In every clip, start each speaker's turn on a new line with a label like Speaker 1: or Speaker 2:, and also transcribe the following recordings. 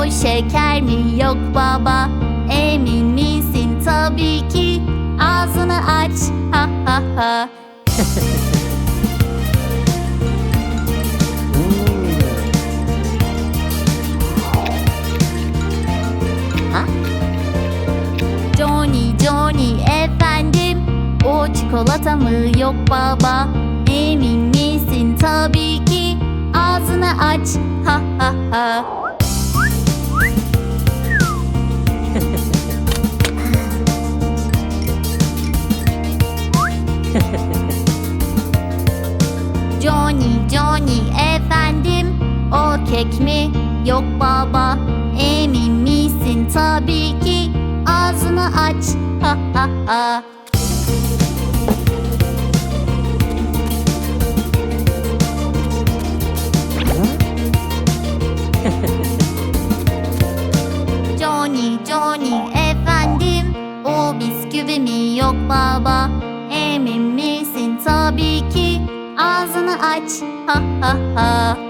Speaker 1: O şeker mi? Yok baba. Emin misin? Tabii ki. Ağzını aç. Ha ha ha. Ha? Johnny Johnny efendim. O çikolata mı? Yok baba. Emin misin? Tabii ki. Ağzını aç. Ha ha ha Johnny Johnny efendim. O kek mi? Yok baba Emin misin? Tabii ki Ağzını aç. Ha ha ha. Johnny Johnny efendim. O bisküvi mi? Yok baba aç ha ha ha?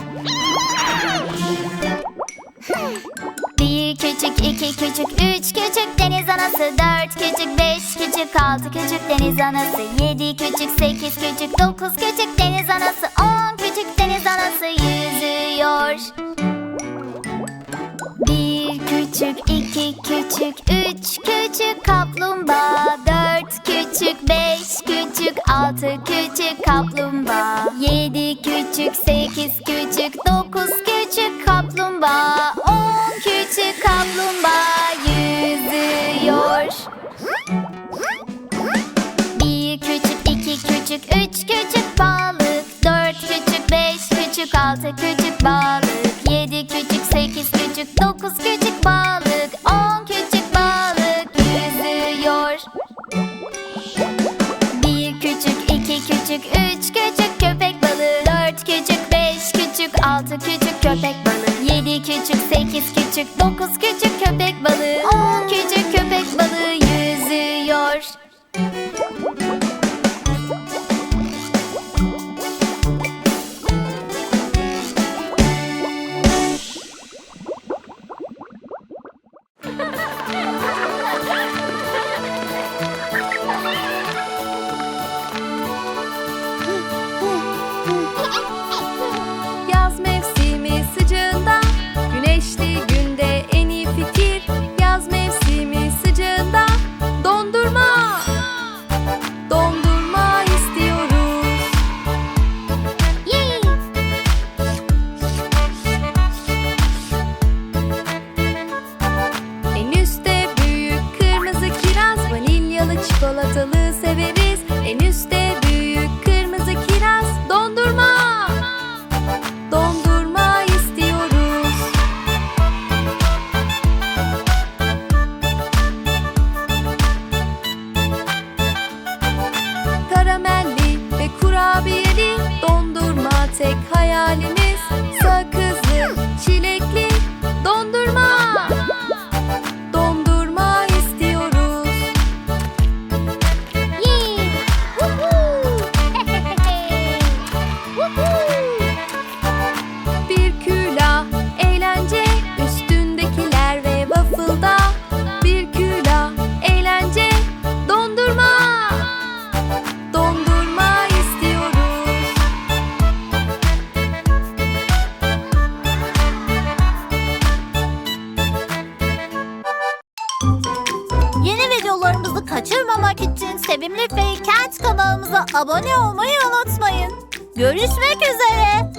Speaker 2: Bir küçük, iki küçük, üç küçük deniz anası Dört küçük, beş küçük, altı küçük deniz anası Yedi küçük, sekiz küçük, dokuz küçük deniz anası On küçük deniz anası yüzüyor. Bir küçük, iki küçük, üç küçük kaplumbağa Dört küçük, beş küçük, altı küçük kaplumbağa Yedi küçük, sekiz kaplumbağa yüzüyor. Bir küçük, iki küçük, üç küçük balık. Dört küçük, beş küçük, altı küçük balık. Yedi küçük, sekiz küçük, dokuz küçük balık. On küçük balık yüzüyor. Bir küçük, iki küçük, üç küçük köpek balığı. Dört küçük, beş küçük, altı küçük köpek balığı küçük, sekiz küçük, dokuz küçük köpek balığı. On küçük
Speaker 3: çikolatalı
Speaker 1: kaçırmamak için Sevimli Fay Kent kanalımıza abone olmayı unutmayın. Görüşmek üzere.